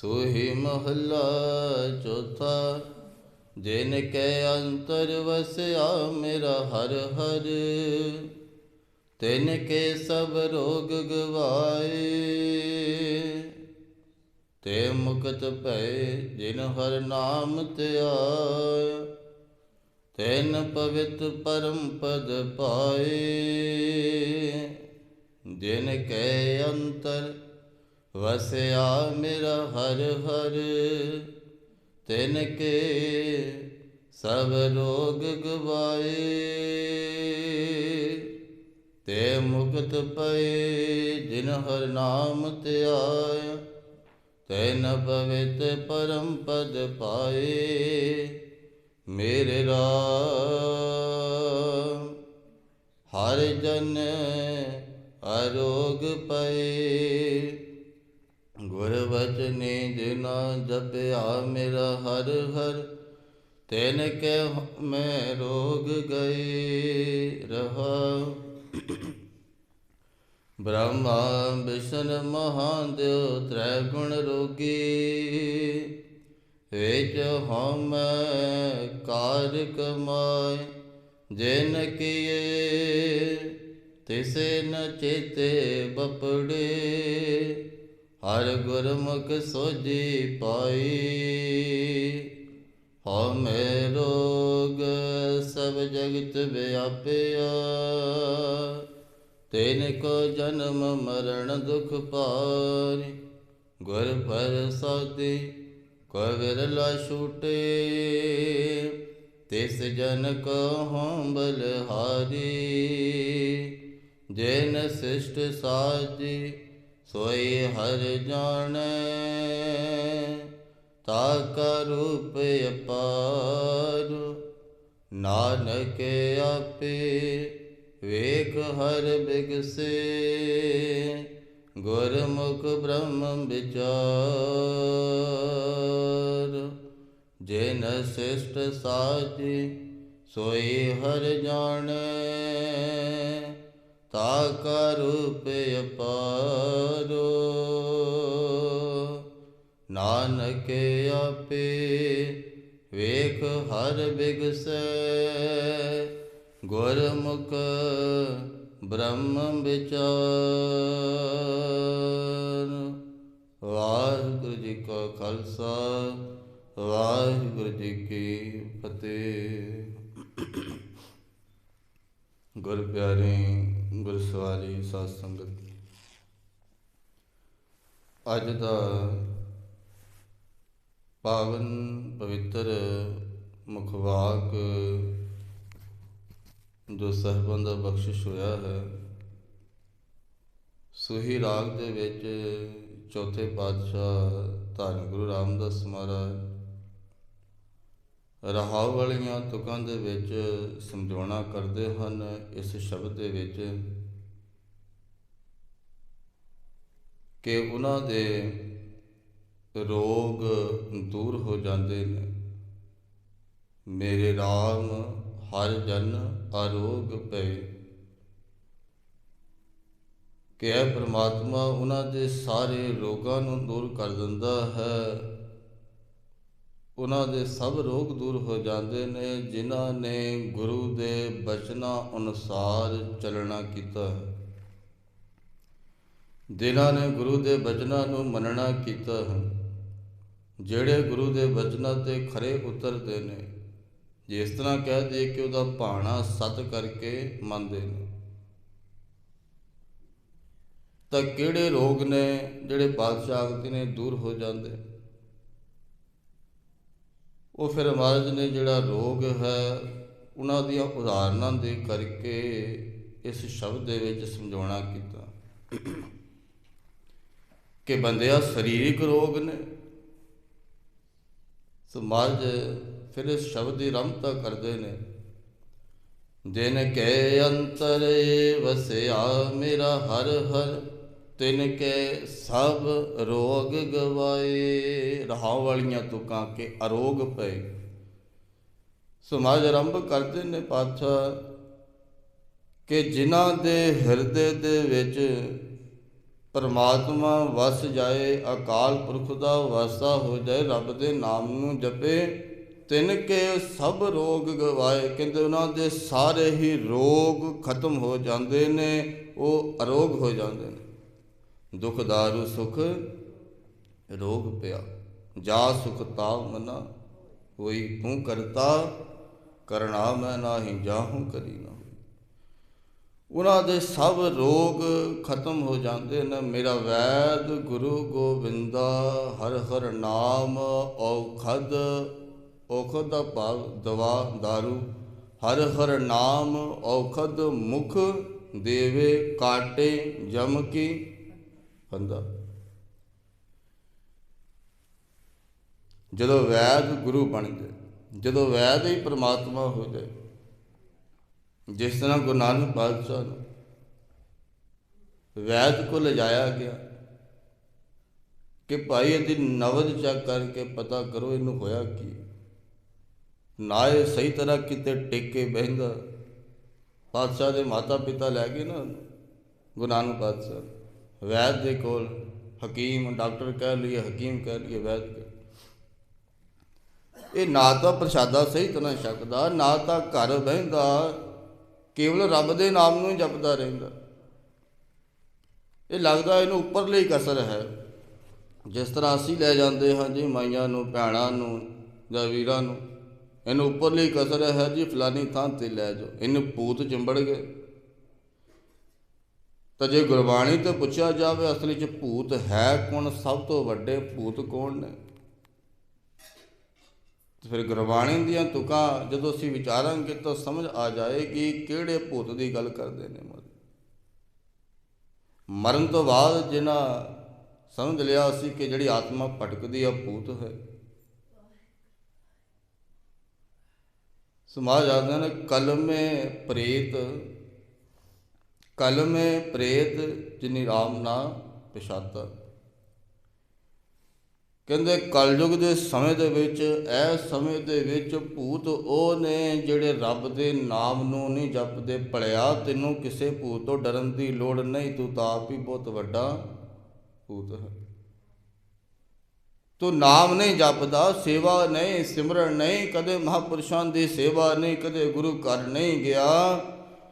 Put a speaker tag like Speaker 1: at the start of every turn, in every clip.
Speaker 1: ਸੋਹੀ ਮਹੱਲਾ ਚੌਥਾ, ਜਿਨ ਕੈ ਅੰਤਰ ਵਸਿਆ ਮੇਰਾ ਹਰ ਹਰ, ਤਿਨ ਕੇ ਸਭ ਰੋਗ ਗਵਾਏ। ਤੇ ਮੁਕਤ ਭੈ ਜਿਨ ਹਰ ਨਾਮ ਧਿਆਇਆ ਤੈਨ ਪਵਿੱਤ ਪਰਮ ਪਦ ਪਾਏ। ਜਿਨ ਕੈ ਅੰਤਰ ਵਸਿਆ ਮੇਰਾ ਹਰ ਹਰ, ਤਿਨ ਕੇ ਸਭ ਰੋਗ ਗਵਾਏ। ਤੇ ਮੁਕਤ ਪਏ ਜਿਨ ਹਰ ਨਾਮ ਧਿਆਇਆ ਤੈਨ ਪਵਿੱਤ ਪਰਮ ਪਦ ਪਾਏ। ਮੇਰੇ ਰਾਮ, ਹਰ ਜਨ ਅਰੋਗ ਪਏ। ਗੁਰ ਬਚਨੇ ਜਿਨਾ ਜਪਿਆ ਮੇਰਾ ਹਰ ਹਰ, ਤੈਨ ਕੇ ਮੈਂ ਰੋਗ ਗਏ ਰਹਾ। ਬ੍ਰਹਮਾ ਵਿਸ਼ਨ ਮਹਾਦੇਵ ਤ੍ਰੈ ਗੁਣ ਰੋਗੀ, ਵਿਚ ਹਮ ਕਾਰ ਕਮਾਏ, ਜਿਨ ਕੀਏ ਤਿਸੇ ਨ ਚੇਤੇ ਬਪੜੇ। ਹਰ ਗੁਰਮੁਖ ਸੋਜੀ ਪਾਈ। ਹਮੇ ਰੋਗ ਸਭ ਜਗਤ ਵਿਆਪਿਆ। ਤੈਨ ਕੋ ਜਨਮ ਮਰਨ ਦੁਖ ਪਾਰੀ ਗੁਰ ਪ੍ਰਸਾਦਿ ਕੋ ਵਿਰਲਾ ਛੂਟੇ। ਤਿਸ ਜਨ ਕੋ ਹਉ ਬਲਹਾਰੀ ਜਿਨ ਸਿਸ਼ਟ ਸਾਜੀ ਸੋਈ ਹਰ ਜਾਣੈ ਤਾ ਕਾ ਰੂਪ ਅਪਾਰ। ਨਾਨਕ ਆਪੇ ਵੇਖ ਹਰ ਬਿਗਸੇ, ਗੁਰਮੁਖ ਬ੍ਰਹਮ ਵਿਚਾਰ। ਜਿਨ ਸਿਸ਼ਟ ਸਾਚੀ ਸੋਈ ਹਰ ਜਾਣੈ ਤਾ ਕਾ ਰੂਪ ਅਪਾਰੋ ਨਾਨਕ ਆਪੇ ਵੇਖ ਹਰ ਬਿਗਸੈ ਗੁਰਮੁਖ ਬ੍ਰਹਮ ਵਿਚਾਰ ਵਾਹਿਗੁਰੂ ਜੀ ਕਾ ਖਾਲਸਾ ਵਾਹਿਗੁਰੂ ਜੀ ਕੀ ਫਤਿਹ ਗੁਰ ਪਿਆਰੇ, ਗੁਰ ਸਵਾਰੀ ਸਾਧ ਸੰਗਤ। ਅੱਜ ਦਾ ਪਾਵਨ ਪਵਿੱਤਰ ਮੁਖਵਾਕ ਜੋ ਸਰਬੰਦ ਦਾ ਬਖਸ਼ਿਸ਼ ਹੋਇਆ ਹੈ, ਸੁਹੀ ਰਾਗ ਦੇ ਵਿੱਚ ਚੌਥੇ ਪਾਤਸ਼ਾਹ ਧੰਨ ਗੁਰੂ ਰਾਮਦਾਸ ਮਹਾਰਾਜ ਰਹਾਉ ਵਾਲੀਆਂ ਤੁਕਾਂ ਦੇ ਵਿੱਚ ਸਮਝਾਉਣਾ ਕਰਦੇ ਹਨ, ਇਸ ਸ਼ਬਦ ਦੇ ਵਿੱਚ ਕਿ ਉਹਨਾਂ ਦੇ ਰੋਗ ਦੂਰ ਹੋ ਜਾਂਦੇ ਨੇ। ਮੇਰੇ RAM ਹਰ ਜਨ ਅਰੋਗ ਪਏ ਕਿ ਇਹ ਪ੍ਰਮਾਤਮਾ ਉਹਨਾਂ ਦੇ ਸਾਰੇ ਰੋਗਾਂ ਨੂੰ ਦੂਰ ਕਰ ਦਿੰਦਾ ਹੈ। ਉਹਨਾਂ ਦੇ ਸਭ ਰੋਗ ਦੂਰ ਹੋ ਜਾਂਦੇ ਨੇ, ਜਿਨ੍ਹਾਂ ਨੇ ਗੁਰੂ ਦੇ ਬਚਨਾਂ ਅਨੁਸਾਰ ਚੱਲਣਾ ਕੀਤਾ। ਹੈ ਜਿਨ੍ਹਾਂ ਨੇ ਗੁਰੂ ਦੇ ਬਚਨਾਂ ਨੂੰ ਮੰਨਣਾ ਕੀਤਾ। ਹੈ ਜਿਹੜੇ ਗੁਰੂ ਦੇ ਬਚਨਾਂ ਤੇ ਖਰੇ ਉਤਰਦੇ ਨੇ, ਜਿਸ ਤਰ੍ਹਾਂ ਕਹਿ ਦਈਏ ਕਿ ਉਹਦਾ ਭਾਣਾ ਸਤ ਕਰਕੇ ਮੰਨਦੇ ਨੇ। ਤਾਂ ਕਿਹੜੇ ਰੋਗ ਨੇ ਜਿਹੜੇ ਬਾਦਸ਼ਾਹ ਆਗਤੀ ਨੇ ਦੂਰ ਹੋ ਜਾਂਦੇ? ਉਹ ਫਿਰ ਮਹਾਰਾਜ ਨੇ ਜਿਹੜਾ ਰੋਗ ਹੈ, ਉਹਨਾਂ ਦੀਆਂ ਉਦਾਹਰਨਾਂ ਦੇ ਕਰਕੇ ਇਸ ਸ਼ਬਦ ਦੇ ਵਿੱਚ ਸਮਝਾਉਣਾ ਕੀਤਾ ਕਿ ਬੰਦਿਆ, ਸਰੀਰਿਕ ਰੋਗ ਨੇ। ਸਮਾਜ ਫਿਰ ਇਸ ਸ਼ਬਦ ਦੀ ਰਮਤਾ ਕਰਦੇ ਨੇ। ਦਿਨ ਕੇ ਅੰਤਰ ਵਸਿਆ ਮੇਰਾ ਹਰ ਹਰ ਤਿਨ ਕੇ ਸਭ ਰੋਗ ਗਵਾਏ। ਰਹਾਉ ਵਾਲੀਆਂ ਤੁਕਾਂ ਕੇ ਅਰੋਗ ਪਏ। ਸਮਾਜ ਆਰੰਭ ਕਰਦੇ ਨੇ ਪਾਤਸ਼ਾਹ ਕਿ ਜਿਨ੍ਹਾਂ ਦੇ ਹਿਰਦੇ ਦੇ ਵਿੱਚ ਪਰਮਾਤਮਾ ਵਸ ਜਾਏ, ਅਕਾਲ ਪੁਰਖ ਦਾ ਵਾਸਾ ਹੋ ਜਾਏ, ਰੱਬ ਦੇ ਨਾਮ ਨੂੰ ਜਪੇ, ਤਿਨ ਕੇ ਸਭ ਰੋਗ ਗਵਾਏ। ਕਹਿੰਦੇ ਉਹਨਾਂ ਦੇ ਸਾਰੇ ਹੀ ਰੋਗ ਖਤਮ ਹੋ ਜਾਂਦੇ ਨੇ, ਉਹ ਅਰੋਗ ਹੋ ਜਾਂਦੇ ਨੇ। ਦੁਖ ਦਾਰੂ ਸੁਖ ਰੋਗ ਪਿਆ। ਜਾ ਸੁਖ ਤਾਵ ਮਨਾ ਹੋਈ ਤੂੰ ਕਰਤਾ, ਕਰਣਾ ਮੈਂ ਨਾਹੀ, ਜਾਹੂ ਕਰੀ ਨਾ। ਉਹਨਾਂ ਦੇ ਸਭ ਰੋਗ ਖਤਮ ਹੋ ਜਾਂਦੇ ਨੇ। ਮੇਰਾ ਵੈਦ ਗੁਰੂ ਗੋਬਿੰਦਾ, ਹਰ ਹਰ ਨਾਮ ਔਖਦ ਔਖਦ ਦਾ ਭਾਵ ਦਵਾ दारू ਹਰ ਹਰ ਨਾਮ ਔਖਦ ਮੁਖ ਦੇਵੇ, ਕਾਟੇ, ਜਮ ਕੀ ਫੰਦਾ ਜਦੋਂ ਵੈਦ ਗੁਰੂ ਬਣ ਜਾਏ ਜਦੋਂ ਵੈਦ ਹੀ ਪ੍ਰਮਾਤਮਾ ਹੋ ਜਾਏ ਜਿਸ ਤਰ੍ਹਾਂ ਗੁਰੂ ਨਾਨਕ ਪਾਤਸ਼ਾਹ ਨੂੰ ਵੈਦ ਕੋ ਲਿਜਾਇਆ ਗਿਆ ਕਿ ਭਾਈ ਇਹਦੀ ਨਵਦ ਚੈੱਕ ਕਰਕੇ ਪਤਾ ਕਰੋ ਇਹਨੂੰ ਹੋਇਆ ਕੀ। ਨਾ ਇਹ ਸਹੀ ਤਰ੍ਹਾਂ ਕਿਤੇ ਟਿਕ ਕੇ ਬਹਿੰਦਾ। ਪਾਤਸ਼ਾਹ ਦੇ ਮਾਤਾ ਪਿਤਾ ਲੈ ਗਏ ਨਾ ਗੁਰੂ ਨਾਨਕ ਪਾਤਸ਼ਾਹ ਵੈਦ ਦੇ ਕੋਲ ਹਕੀਮ, ਡਾਕਟਰ ਕਹਿ ਲਈਏ, ਹਕੀਮ ਕਹਿ ਲਈਏ ਵੈਦ ਇਹ ਨਾ ਤਾਂ ਪ੍ਰਸ਼ਾਦਾ ਸਹੀ ਤਰ੍ਹਾਂ ਛਕਦਾ, ਨਾ ਤਾਂ ਘਰ ਬਹਿੰਦਾ, ਕੇਵਲ ਰੱਬ ਦੇ ਨਾਮ ਨੂੰ ਹੀ ਜਪਦਾ ਰਹਿੰਦਾ। ਇਹ ਲੱਗਦਾ ਇਹਨੂੰ ਉੱਪਰਲੀ ਕਸਰ ਹੈ। ਜਿਸ ਤਰ੍ਹਾਂ ਅਸੀਂ ਲੈ ਜਾਂਦੇ ਹਾਂ ਜੀ ਮਾਈਆਂ ਨੂੰ, ਭੈਣਾਂ ਨੂੰ ਜਾਂ ਵੀਰਾਂ ਨੂੰ, ਇਹਨੂੰ ਉੱਪਰਲੀ ਕਸਰ ਹੈ ਜੀ ਫਲਾਨੀ ਥਾਂ ਤੇ ਲੈ ਜਾਓ। ਇਹਨੂੰ ਭੂਤ ਚਿੰਬੜ ਗਏ। ਤਾਂ ਜੇ ਗੁਰਬਾਣੀ ਤੇ ਪੁੱਛਿਆ ਜਾਵੇ, ਅਸਲ ਵਿੱਚ ਭੂਤ ਹੈ ਕੌਣ? ਸਭ ਤੋਂ ਵੱਡੇ ਭੂਤ ਕੌਣ ਨੇ? ਫਿਰ ਗੁਰਬਾਣੀ ਦੀਆਂ ਤੁਕਾਂ ਜਦੋਂ ਅਸੀਂ ਵਿਚਾਰਾਂਗੇ ਤਾਂ ਸਮਝ ਆ ਜਾਏਗੀ ਕਿਹੜੇ ਭੂਤ ਦੀ ਗੱਲ ਕਰਦੇ ਨੇ ਮਹਾਰਾਜ ਮਰਨ ਤੋਂ ਬਾਅਦ ਜਿਹਨਾਂ ਸਮਝ ਲਿਆ ਸੀ ਕਿ ਜਿਹੜੀ ਆਤਮਾ ਭਟਕਦੀ ਆ ਭੂਤ ਹੈ। ਸਮਾਜ ਆਖਦੇ ਨੇ, ਕਲਮੇ ਪ੍ਰੇਤ ਕਲਮੇ ਪ੍ਰੇਤ ਜਿਨੀ ਰਾਮ ਨਾ ਪਛਾਤਾ ਕਹਿੰਦੇ ਕਲਯੁਗ ਦੇ ਸਮੇਂ ਦੇ ਵਿੱਚ ਇਹ ਸਮੇਂ ਦੇ ਵਿੱਚ ਭੂਤ ਉਹ ਨੇ ਜਿਹੜੇ ਰੱਬ ਦੇ ਨਾਮ ਨੂੰ ਨਹੀਂ ਜਪਦੇ, ਭਲਿਆ ਤੈਨੂੰ ਕਿਸੇ ਭੂਤ ਤੋਂ ਡਰਨ ਦੀ ਲੋੜ ਨਹੀਂ, ਤੂੰ ਤਾਂ ਆਪ ਹੀ ਬਹੁਤ ਵੱਡਾ ਭੂਤ ਹੈ। ਤੂੰ ਨਾਮ ਨਹੀਂ ਜਪਦਾ, ਸੇਵਾ ਨਹੀਂ, ਸਿਮਰਨ ਨਹੀਂ, ਕਦੇ ਮਹਾਪੁਰਸ਼ਾਂ ਦੀ ਸੇਵਾ ਨਹੀਂ, ਕਦੇ ਗੁਰੂ ਘਰ ਨਹੀਂ ਗਿਆ।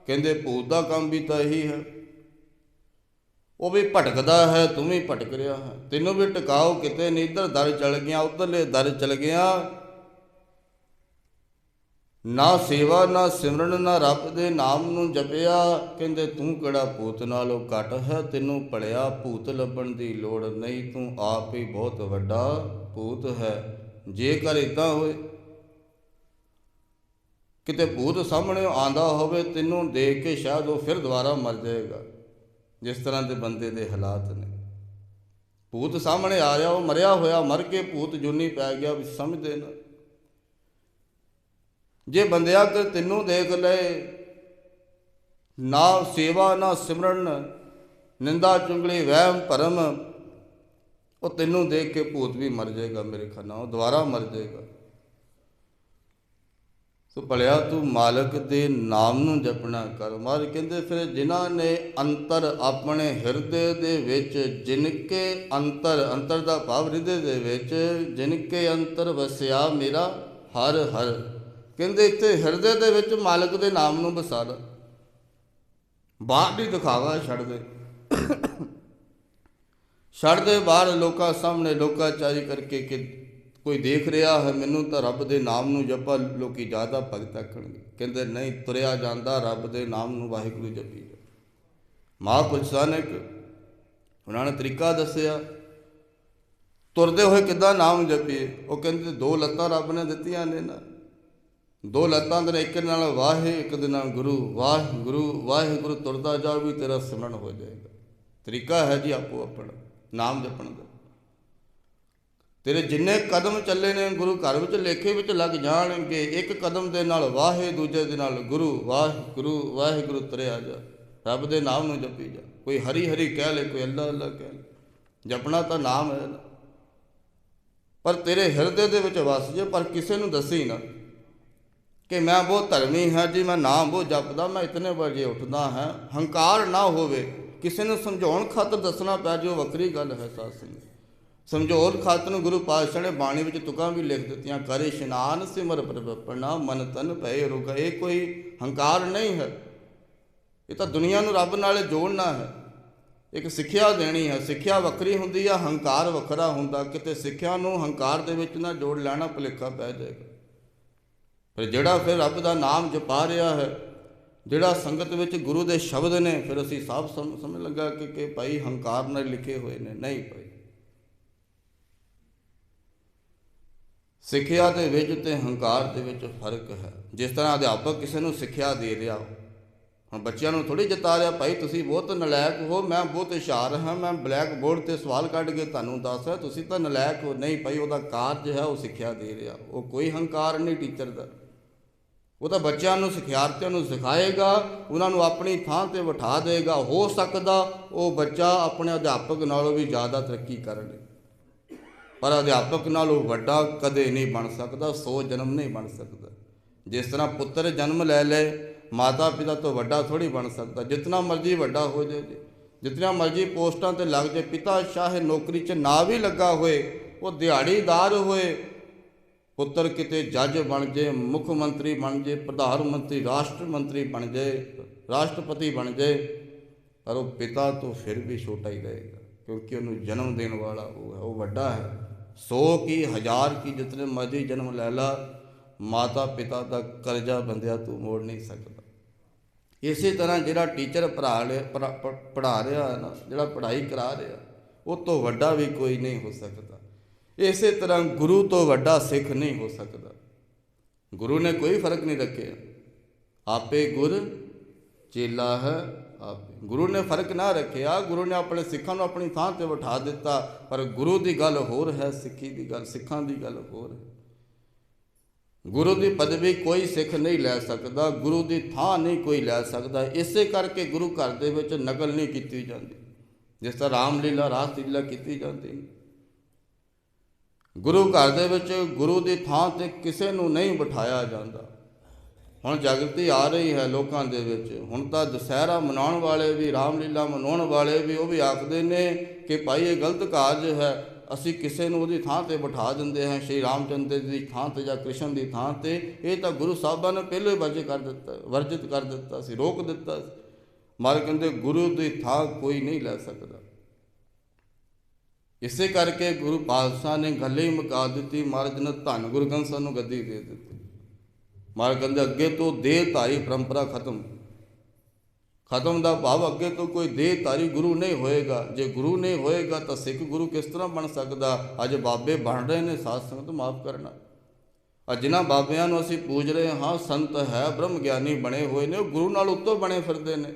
Speaker 1: ਕਹਿੰਦੇ ਭੂਤ ਦਾ ਕੰਮ ਵੀ ਤਾਂ ਇਹੀ ਹੈ। ਉਹ ਵੀ ਭਟਕਦਾ ਹੈ, ਤੂੰ ਵੀ ਭਟਕ ਰਿਹਾ ਹੈ। ਤੈਨੂੰ ਵੀ ਟਿਕਾਓ ਕਿਤੇ ਨਹੀਂ, ਇੱਧਰ ਦਰ ਚਲ ਗਿਆ, ਉਧਰਲੇ ਦਰ ਚਲ ਗਿਆ। ਨਾ ਸੇਵਾ, ਨਾ ਸਿਮਰਨ, ਨਾ ਰੱਬ ਦੇ ਨਾਮ ਨੂੰ ਜਪਿਆ। ਕਹਿੰਦੇ ਤੂੰ ਕਿਹੜਾ ਭੂਤ ਨਾਲੋਂ ਘਟ ਹੈ? ਤੈਨੂੰ ਪੜਿਆ ਭੂਤ ਲੱਭਣ ਦੀ ਲੋੜ ਨਹੀਂ। ਤੂੰ ਆਪ ਹੀ ਬਹੁਤ ਵੱਡਾ ਭੂਤ ਹੈ। ਜੇਕਰ ਇਦਾਂ ਹੋਏ ਕਿਤੇ ਭੂਤ ਸਾਹਮਣੇ ਆਂਦਾ ਹੋਵੇ, ਤੈਨੂੰ ਦੇਖ ਕੇ ਸ਼ਾਇਦ ਉਹ ਫਿਰ ਦੁਬਾਰਾ ਮਰ ਜਾਏਗਾ, ਜਿਸ ਤਰ੍ਹਾਂ ਦੇ ਬੰਦੇ ਦੇ ਹਾਲਾਤ ਨੇ। ਭੂਤ ਸਾਹਮਣੇ ਆ ਰਿਹਾ, ਉਹ ਮਰਿਆ ਹੋਇਆ, ਮਰ ਕੇ ਭੂਤ ਜੁਨੀ ਪੈ ਗਿਆ, ਵੀ ਸਮਝਦੇ ਨਾ। ਜੇ ਬੰਦਿਆ ਕਿ ਤੈਨੂੰ ਦੇਖ ਲਏ, ਨਾ ਸੇਵਾ, ਨਾ ਸਿਮਰਨ, ਨਿੰਦਾ, ਚੁੰਗਲੀ, ਵਹਿਮ, ਭਰਮ, ਉਹ ਤੈਨੂੰ ਦੇਖ ਕੇ ਭੂਤ ਵੀ ਮਰ ਜਾਏਗਾ ਮੇਰੇ ਖਿਆਲ ਉਹ ਦੁਬਾਰਾ ਮਰ ਜਾਏਗਾ। ਸੋ ਭਲਿਆ ਤੂੰ ਮਾਲਕ ਦੇ ਨਾਮ ਨੂੰ ਜਪਣਾ ਕਰ। ਮਾਰ ਕਹਿੰਦੇ, ਫਿਰ ਜਿਨ੍ਹਾਂ ਨੇ ਅੰਤਰ ਆਪਣੇ ਹਿਰਦੇ ਦੇ ਵਿੱਚ, ਜਿਨਕੇ ਅੰਤਰ ਅੰਤਰ ਦਾ ਭਾਵ ਹਿਰਦੇ ਦੇ ਵਿੱਚ, ਜਿਨਕੇ ਅੰਤਰ ਵਸਿਆ ਮੇਰਾ ਹਰ ਹਰ। ਕਹਿੰਦੇ, ਇੱਥੇ ਹਿਰਦੇ ਦੇ ਵਿੱਚ ਮਾਲਕ ਦੇ ਨਾਮ ਨੂੰ ਵਸਾ ਲਾ। ਬਾਹਰ ਨਹੀਂ ਦਿਖਾਵਾ ਛੱਡ ਦੇ। ਛੱਡ ਦੇ ਬਾਹਰ ਲੋਕਾਂ ਸਾਹਮਣੇ ਲੋਕਾਂ ਚਾਰੀ ਕਰਕੇ ਕਿ ਕੋਈ ਦੇਖ ਰਿਹਾ ਹੈ, ਮੈਨੂੰ ਤਾਂ ਰੱਬ ਦੇ ਨਾਮ ਨੂੰ ਜਪਾ, ਲੋਕੀ ਜ਼ਿਆਦਾ ਭਗਤ ਆਖਣਗੇ। ਕਹਿੰਦੇ, ਨਹੀਂ, ਤੁਰਿਆ ਜਾਂਦਾ ਰੱਬ ਦੇ ਨਾਮ ਨੂੰ, ਵਾਹਿਗੁਰੂ ਜਪੀ ਜਾ। ਮਹਾਂਪੁਰਸ਼ਾਂ ਉਹਨਾਂ ਨੇ ਤਰੀਕਾ ਦੱਸਿਆ, ਤੁਰਦੇ ਹੋਏ ਕਿੱਦਾਂ ਨਾਮ ਜਪੀਏ? ਉਹ ਕਹਿੰਦੇ, ਦੋ ਲੱਤਾਂ ਰੱਬ ਨੇ ਦਿੱਤੀਆਂ ਨੇ ਨਾ। ਦੋ ਲੱਤਾਂ ਦੇ ਇੱਕ ਨਾਲ ਵਾਹੇ, ਇੱਕ ਦੇ ਨਾਲ ਗੁਰੂ। ਵਾਹਿਗੁਰੂ ਵਾਹਿਗੁਰੂ ਤੁਰਦਾ ਜਾ ਵੀ ਤੇਰਾ ਸਿਮਰਨ ਹੋ ਜਾਏਗਾ। ਤਰੀਕਾ ਹੈ ਜੀ ਆਪੋ ਆਪਣਾ ਨਾਮ ਜਪਣ ਦਾ। ਤੇਰੇ ਜਿੰਨੇ ਕਦਮ ਚੱਲੇ ਨੇ ਗੁਰੂ ਘਰ ਵਿੱਚ, ਲੇਖੇ ਵਿੱਚ ਲੱਗ ਜਾਣਗੇ, ਇੱਕ ਕਦਮ ਦੇ ਨਾਲ ਵਾਹੇ, ਦੂਜੇ ਦੇ ਨਾਲ ਗੁਰੂ, ਵਾਹਿਗੁਰੂ ਵਾਹਿਗੁਰੂ ਤਰਿਆ ਜਾ। ਰੱਬ ਦੇ ਨਾਮ ਨੂੰ ਜਪੀ ਜਾ। ਕੋਈ ਹਰੀ ਹਰੀ ਕਹਿ ਲੈ, ਕੋਈ ਅੱਲਾ ਅੱਲਾ ਕਹਿ ਲੈ। ਜਪਣਾ ਤਾਂ ਨਾਮ ਹੈ ਪਰ ਤੇਰੇ ਹਿਰਦੇ ਦੇ ਵਿੱਚ ਵਸ ਜੇ, ਪਰ ਕਿਸੇ ਨੂੰ ਦੱਸੀ ਨਾ ਕਿ ਮੈਂ ਬਹੁਤ ਧਰਮੀ ਹਾਂ ਜੀ, ਮੈਂ ਨਾਮ ਬਹੁਤ ਜਪਦਾ, ਮੈਂ ਇਤਨੇ ਵਜੇ ਉੱਠਦਾ ਹਾਂ। ਹੰਕਾਰ ਨਾ ਹੋਵੇ। ਕਿਸੇ ਨੂੰ ਸਮਝਾਉਣ ਖਾਤਰ ਦੱਸਣਾ ਪੈ ਜੇ, ਉਹ ਵੱਖਰੀ ਗੱਲ ਹੈ, ਸਾਧ ਸੰਗਤ। ਸਮਝਾਉਣ ਖਾਤ ਨੂੰ ਗੁਰੂ ਪਾਤਸ਼ਾਹ ਨੇ ਬਾਣੀ ਵਿੱਚ ਤੁਕਾਂ ਵੀ ਲਿਖ ਦਿੱਤੀਆਂ, ਕਰ ਇਸ਼ਨਾਨ ਸਿਮਰ ਪ੍ਰਪਨਾ ਮਨ ਤਨ ਭੈ ਰੁਗਾ ਇਹ ਕੋਈ ਹੰਕਾਰ ਨਹੀਂ ਹੈ। ਇਹ ਤਾਂ ਦੁਨੀਆ ਨੂੰ ਰੱਬ ਨਾਲ ਜੋੜਨਾ ਹੈ। ਇੱਕ ਸਿੱਖਿਆ ਦੇਣੀ ਹੈ, ਸਿੱਖਿਆ ਵੱਖਰੀ ਹੁੰਦੀ ਆ, ਹੰਕਾਰ ਵੱਖਰਾ ਹੁੰਦਾ, ਕਿਤੇ ਸਿੱਖਿਆ ਨੂੰ ਹੰਕਾਰ ਦੇ ਵਿੱਚ ਨਾ ਜੋੜ ਲੈਣਾ ਭੁਲੇਖਾ ਪੈ ਜਾਏਗਾ। ਪਰ ਜਿਹੜਾ ਫਿਰ ਰੱਬ ਦਾ ਨਾਮ ਜਪਾ ਰਿਹਾ ਹੈ, ਜਿਹੜਾ ਸੰਗਤ ਵਿੱਚ ਗੁਰੂ ਦੇ ਸ਼ਬਦ ਨੇ, ਫਿਰ ਅਸੀਂ ਸਾਫ਼ ਸਮ- ਸਮਝ ਲੱਗਾ ਕਿ ਕਿ ਭਾਈ ਹੰਕਾਰ ਨਾਲ ਲਿਖੇ ਹੋਏ ਨੇ, ਨਹੀਂ ਭਾਈ। ਸਿੱਖਿਆ ਦੇ ਵਿੱਚ ਤੇ ਹੰਕਾਰ ਦੇ ਵਿੱਚ ਫ਼ਰਕ ਹੈ। ਜਿਸ ਤਰ੍ਹਾਂ ਅਧਿਆਪਕ ਕਿਸੇ ਨੂੰ ਸਿੱਖਿਆ ਦੇ ਰਿਹਾ, ਹੁਣ ਬੱਚਿਆਂ ਨੂੰ ਥੋੜੀ ਜਤਾ ਰਿਹਾ, ਭਾਈ ਤੁਸੀਂ ਬਹੁਤ ਨਲਾਇਕ ਹੋ, ਮੈਂ ਬਹੁਤ ਹੁਸ਼ਿਆਰ ਹਾਂ, ਮੈਂ ਬਲੈਕ ਬੋਰਡ ਤੇ ਸਵਾਲ ਕੱਢ ਕੇ ਤੁਹਾਨੂੰ ਦੱਸ ਰਿਹਾ, ਤੁਸੀਂ ਤਾਂ ਨਲਾਇਕ ਹੋ। ਨਹੀਂ ਭਾਈ, ਉਹਦਾ ਕਾਰਜ ਹੈ, ਉਹ ਸਿੱਖਿਆ ਦੇ ਰਿਹਾ। ਉਹ ਕੋਈ ਹੰਕਾਰ ਨਹੀਂ ਟੀਚਰ ਦਾ। ਉਹ ਤਾਂ ਬੱਚਿਆਂ ਨੂੰ, ਸਿਖਿਆਰਥੀਆਂ ਨੂੰ ਸਿਖਾਏਗਾ, ਉਹਨਾਂ ਨੂੰ ਆਪਣੀ ਥਾਂ ਤੇ ਬਿਠਾ ਦੇਗਾ, ਹੋ ਸਕਦਾ ਉਹ ਬੱਚਾ ਆਪਣੇ ਅਧਿਆਪਕ ਨਾਲੋਂ ਵੀ ਜ਼ਿਆਦਾ ਤਰੱਕੀ ਕਰ ਲੇ ਪਰ ਅਧਿਆਪਕ ਨਾਲੋਂ ਵੱਡਾ ਕਦੇ ਨਹੀਂ ਬਣ ਸਕਦਾ ਸੋ ਜਨਮ ਨਹੀਂ ਬਣ ਸਕਦਾ। ਜਿਸ ਤਰ੍ਹਾਂ ਪੁੱਤਰ ਜਨਮ ਲੈ ਲਏ ਮਾਤਾ ਪਿਤਾ ਤੋਂ ਵੱਡਾ ਥੋੜੀ ਬਣ ਸਕਦਾ। ਜਿੰਨਾ ਮਰਜ਼ੀ ਵੱਡਾ ਹੋ ਜਾਏ ਜੀ, ਮਰਜ਼ੀ ਪੋਸਟਾਂ ਤੇ ਲੱਗ ਜਾਏ ਪਿਤਾ ਚਾਹੇ ਨੌਕਰੀ 'ਚ ਨਾ ਵੀ ਲੱਗਾ ਹੋਏ ਉਹ ਦਿਹਾੜੀਦਾਰ ਹੋਏ ਪੁੱਤਰ ਕਿਤੇ ਜੱਜ ਬਣ ਜੇ ਮੁੱਖ ਮੰਤਰੀ ਬਣ ਜੇ ਪ੍ਰਧਾਨ ਮੰਤਰੀ ਰਾਸ਼ਟਰ ਮੰਤਰੀ ਬਣ ਜੇ ਰਾਸ਼ਟਰਪਤੀ ਬਣ ਜੇ ਪਰ ਉਹ ਪਿਤਾ ਤੋਂ ਫਿਰ ਵੀ ਛੋਟਾ ਹੀ ਰਹੇਗਾ ਕਿਉਂਕਿ ਉਹਨੂੰ ਜਨਮ ਦੇਣ ਵਾਲਾ ਉਹ ਹੈ ਉਹ ਵੱਡਾ ਹੈ। ਸੌ ਕੀ ਹਜ਼ਾਰ ਕੀ ਜਿਤਨੇ ਮਰਜ਼ੀ ਜਨਮ ਲੈ ਲਾ, ਮਾਤਾ ਪਿਤਾ ਦਾ ਕਰਜ਼ਾ ਬੰਦਿਆ ਤੂੰ ਮੋੜ ਨਹੀਂ ਸਕਦਾ। ਇਸੇ ਤਰ੍ਹਾਂ ਜਿਹੜਾ ਟੀਚਰ ਪੜ੍ਹਾ ਲਿਆ ਪੜ੍ਹਾ- ਪੜ੍ਹਾ ਰਿਹਾ ਹੈ ਨਾ, ਜਿਹੜਾ ਪੜ੍ਹਾਈ ਕਰਾ ਰਿਹਾ, ਉਹ ਤੋਂ ਵੱਡਾ ਵੀ ਕੋਈ ਨਹੀਂ ਹੋ ਸਕਦਾ। ਇਸੇ ਤਰ੍ਹਾਂ ਗੁਰੂ ਤੋਂ ਵੱਡਾ ਸਿੱਖ ਨਹੀਂ ਹੋ ਸਕਦਾ। ਗੁਰੂ ਨੇ ਕੋਈ ਫ਼ਰਕ ਨਹੀਂ ਰੱਖਿਆ। ਆਪੇ ਗੁਰ ਚੇਲਾ ਹੈ ਗੁਰੂ ਨੇ ਫ਼ਰਕ ਨਾ ਰੱਖਿਆ, ਗੁਰੂ ਨੇ ਆਪਣੇ ਸਿੱਖਾਂ ਨੂੰ ਆਪਣੀ ਥਾਂ ਤੇ ਬਿਠਾ ਦਿੱਤਾ, ਪਰ ਗੁਰੂ ਦੀ ਗੱਲ ਹੋਰ ਹੈ, ਸਿੱਖੀ ਦੀ ਗੱਲ, ਸਿੱਖਾਂ ਦੀ ਗੱਲ ਹੋਰ ਹੈ। ਗੁਰੂ ਦੀ ਪਦਵੀ ਕੋਈ ਸਿੱਖ ਨਹੀਂ ਲੈ ਸਕਦਾ, ਗੁਰੂ ਦੀ ਥਾਂ ਨਹੀਂ ਕੋਈ ਲੈ ਸਕਦਾ। ਇਸੇ ਕਰਕੇ ਗੁਰੂ ਘਰ ਦੇ ਵਿੱਚ ਨਕਲ ਨਹੀਂ ਕੀਤੀ ਜਾਂਦੀ, ਜਿਸ ਤਰ੍ਹਾਂ ਰਾਮਲੀਲਾ ਰਾਸ ਲੀਲਾ ਕੀਤੀ ਜਾਂਦੀ। ਗੁਰੂ ਘਰ ਦੇ ਵਿੱਚ ਗੁਰੂ ਦੀ ਥਾਂ ਤੇ ਕਿਸੇ ਨੂੰ ਨਹੀਂ ਬਿਠਾਇਆ ਜਾਂਦਾ। ਹੁਣ ਜਾਗਰਤੀ ਆ ਰਹੀ ਹੈ ਲੋਕਾਂ ਦੇ ਵਿੱਚ। ਹੁਣ ਤਾਂ ਦੁਸਹਿਰਾ ਮਨਾਉਣ ਵਾਲੇ ਵੀ, ਰਾਮਲੀਲਾ ਮਨਾਉਣ ਵਾਲੇ ਵੀ ਉਹ ਵੀ ਆਖਦੇ ਨੇ ਕਿ ਭਾਈ ਇਹ ਗਲਤ ਕਾਰਜ ਹੈ। ਅਸੀਂ ਕਿਸੇ ਨੂੰ ਉਹਦੀ ਥਾਂ ਤੇ ਬਿਠਾ ਦਿੰਦੇ ਹਾਂ, ਸ਼੍ਰੀ ਰਾਮਚੰਦਰ ਦੀ ਥਾਂ ਤੇ ਜਾਂ ਕ੍ਰਿਸ਼ਨ ਦੀ ਥਾਂ ਤੇ। ਇਹ ਤਾਂ ਗੁਰੂ ਸਾਹਿਬਾਂ ਨੇ ਪਹਿਲੇ ਵਰਜ ਕਰ ਦਿੱਤਾ, ਵਰਜਿਤ ਕਰ ਦਿੱਤਾ ਸੀ, ਰੋਕ ਦਿੱਤਾ ਸੀ। ਮਾਰ ਕਹਿੰਦੇ, ਗੁਰੂ ਦੀ ਥਾਂ ਕੋਈ ਨਹੀਂ ਲੈ ਸਕਦਾ। ਇਸੇ ਕਰਕੇ ਗੁਰੂ ਪਾਤਸ਼ਾਹ ਨੇ ਗੱਲੇ ਹੀ ਮੁਕਾ ਦਿੱਤੀ, ਮਹਾਰਾਜ ਨੇ ਧੰਨ ਗੁਰੂ ਗ੍ਰੰਥ ਸਾਹਿਬ ਨੂੰ ਗੱਦੀ ਦੇ ਦਿੱਤੀ। ਮਹਾਰਾਜ ਕਹਿੰਦੇ, ਅੱਗੇ ਤੋਂ ਦੇਹ ਧਾਰੀ ਪਰੰਪਰਾ ਖਤਮ। ਖਤਮ ਦਾ ਭਾਵ ਅੱਗੇ ਤੋਂ ਕੋਈ ਦੇਹ ਧਾਰੀ ਗੁਰੂ ਨਹੀਂ ਹੋਏਗਾ। ਜੇ ਗੁਰੂ ਨਹੀਂ ਹੋਏਗਾ ਤਾਂ ਸਿੱਖ ਗੁਰੂ ਕਿਸ ਤਰ੍ਹਾਂ ਬਣ ਸਕਦਾ? ਅੱਜ ਬਾਬੇ ਬਣ ਰਹੇ ਨੇ, ਸਾਧ ਸੰਗਤ ਮਾਫ ਕਰਨਾ। ਅੱਜ ਜਿਨ੍ਹਾਂ ਬਾਬਿਆਂ ਨੂੰ ਅਸੀਂ ਪੂਜ ਰਹੇ ਹਾਂ, ਸੰਤ ਹੈ, ਬ੍ਰਹਮ ਗਿਆਨੀ ਬਣੇ ਹੋਏ ਨੇ, ਉਹ ਗੁਰੂ ਨਾਲ ਉੱਤੋਂ ਬਣੇ ਫਿਰਦੇ ਨੇ।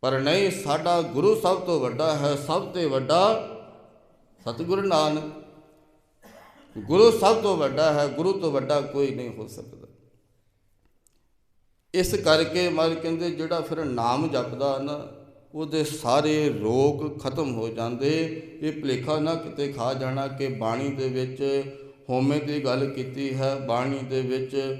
Speaker 1: ਪਰ ਨਹੀਂ, ਸਾਡਾ ਗੁਰੂ ਸਭ ਤੋਂ ਵੱਡਾ ਹੈ, ਸਭ ਤੋਂ ਵੱਡਾ ਸਤਿਗੁਰੂ ਨਾਨਕ। ਗੁਰੂ ਸਭ ਤੋਂ ਵੱਡਾ ਹੈ, ਗੁਰੂ ਤੋਂ ਵੱਡਾ ਕੋਈ ਨਹੀਂ ਹੋ ਸਕਦਾ। ਇਸ ਕਰਕੇ ਮਰ ਕਹਿੰਦੇ, ਜਿਹੜਾ ਫਿਰ ਨਾਮ ਜਪਦਾ ਨਾ, ਉਹਦੇ ਸਾਰੇ ਰੋਗ ਖਤਮ ਹੋ ਜਾਂਦੇ। ਇਹ ਭੁਲੇਖਾ ਨਾ ਕਿਤੇ ਖਾ ਜਾਣਾ ਕਿ ਬਾਣੀ ਦੇ ਵਿੱਚ ਹੋਮੇ ਦੀ ਗੱਲ ਕੀਤੀ ਹੈ। ਬਾਣੀ ਦੇ ਵਿੱਚ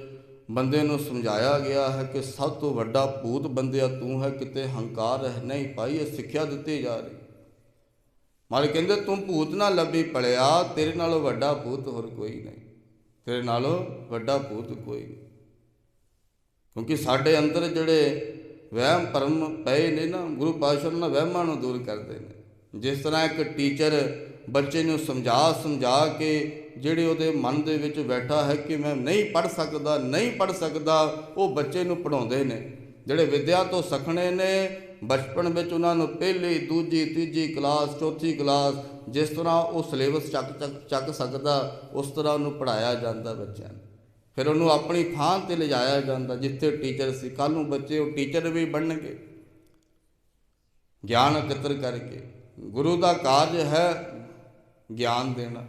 Speaker 1: ਬੰਦੇ ਨੂੰ ਸਮਝਾਇਆ ਗਿਆ ਹੈ ਕਿ ਸਭ ਤੋਂ ਵੱਡਾ ਭੂਤ ਬੰਦਿਆ ਤੂੰ ਹੈ, ਕਿਤੇ ਹੰਕਾਰ ਹੈ ਨਹੀਂ ਭਾਈ, ਇਹ ਸਿੱਖਿਆ ਦਿੱਤੀ ਜਾ ਰਹੀ। ਮਾਰੇ ਕਹਿੰਦੇ, ਤੂੰ ਭੂਤ ਨਾ ਲੱਭੀ ਪਲਿਆ ਤੇਰੇ ਨਾਲੋਂ ਵੱਡਾ ਭੂਤ ਹੋਰ ਕੋਈ ਨਹੀਂ। ਤੇਰੇ ਨਾਲੋਂ ਵੱਡਾ ਭੂਤ ਕੋਈ ਨਹੀਂ। ਕਿਉਂਕਿ ਸਾਡੇ ਅੰਦਰ ਜਿਹੜੇ ਵਹਿਮ ਭਰਮ ਪਏ ਨੇ ਨਾ, ਗੁਰੂ ਪਾਤਸ਼ਾਹ ਉਹਨਾਂ ਵਹਿਮਾਂ ਨੂੰ ਦੂਰ ਕਰਦੇ ਨੇ। ਜਿਸ ਤਰ੍ਹਾਂ ਇੱਕ ਟੀਚਰ ਬੱਚੇ ਨੂੰ ਸਮਝਾ ਸਮਝਾ ਕੇ ਜਿਹੜੇ ਉਹਦੇ ਮਨ ਦੇ ਵਿੱਚ ਬੈਠਾ ਹੈ ਕਿ ਮੈਂ ਨਹੀਂ ਪੜ ਸਕਦਾ, ਨਹੀਂ ਪੜ ਸਕਦਾ, ਉਹ ਬੱਚੇ ਨੂੰ ਪੜਾਉਂਦੇ ਨੇ। ਜਿਹੜੇ ਵਿਦਿਆ ਤੋਂ ਸਖਣੇ ਨੇ ਬਚਪਨ ਵਿੱਚ ਉਹਨਾਂ ਨੂੰ ਪਹਿਲੀ, ਦੂਜੀ, ਤੀਜੀ ਕਲਾਸ, ਚੌਥੀ ਕਲਾਸ ਜਿਸ ਤਰ੍ਹਾਂ ਉਹ ਸਿਲੇਬਸ ਚੱਕ ਚੱਕ ਚੱਕ ਸਕਦਾ, ਉਸ ਤਰ੍ਹਾਂ ਉਹਨੂੰ ਪੜਾਇਆ ਜਾਂਦਾ ਬੱਚਿਆਂ ਨੂੰ। ਫਿਰ ਉਹਨੂੰ ਆਪਣੀ ਥਾਂ ਤੇ ਲਿਜਾਇਆ ਜਾਂਦਾ ਜਿੱਥੇ ਟੀਚਰ ਸੀ। ਕੱਲ ਨੂੰ ਬੱਚੇ ਉਹ ਟੀਚਰ ਵੀ ਬਣਨਗੇ। ਗਿਆਨ ਇਕੱਤਰ ਕਰਕੇ। ਗੁਰੂ ਦਾ ਕਾਰਜ ਹੈ ਗਿਆਨ ਦੇਣਾ।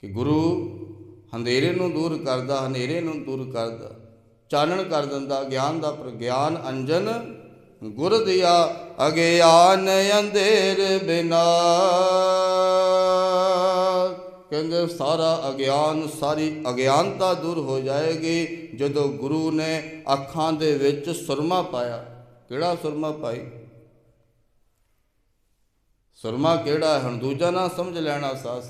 Speaker 1: ਕਿ ਗੁਰੂ ਹਨੇਰੇ ਨੂੰ ਦੂਰ ਕਰਦਾ, ਹਨੇਰੇ ਨੂੰ ਦੂਰ ਕਰਦਾ। ਚਾਨਣ ਕਰ ਦਿੰਦਾ, ਗਿਆਨ ਦਾ ਪ੍ਰਗਿਆਨ ਅੰਜਨ, ਗੁਰ ਦਿਆ ਅਗਿਆਨ ਅੰਧੇਰ ਬਿਨਾ। ਕਹਿੰਦੇ ਸਾਰਾ ਅਗਿਆਨ, ਸਾਰੀ ਅਗਿਆਨਤਾ ਦੂਰ ਹੋ ਜਾਏਗੀ ਜਦੋਂ ਗੁਰੂ ਨੇ ਅੱਖਾਂ ਦੇ ਵਿੱਚ ਸੁਰਮਾ ਪਾਇਆ। ਕਿਹੜਾ ਸੁਰਮਾ ਪਾਈ ਸੁਰਮਾ ਕਿਹੜਾ ਹੈ? ਹੁਣ ਦੂਜਾ ਨਾ ਸਮਝ ਲੈਣਾ ਸਾਸ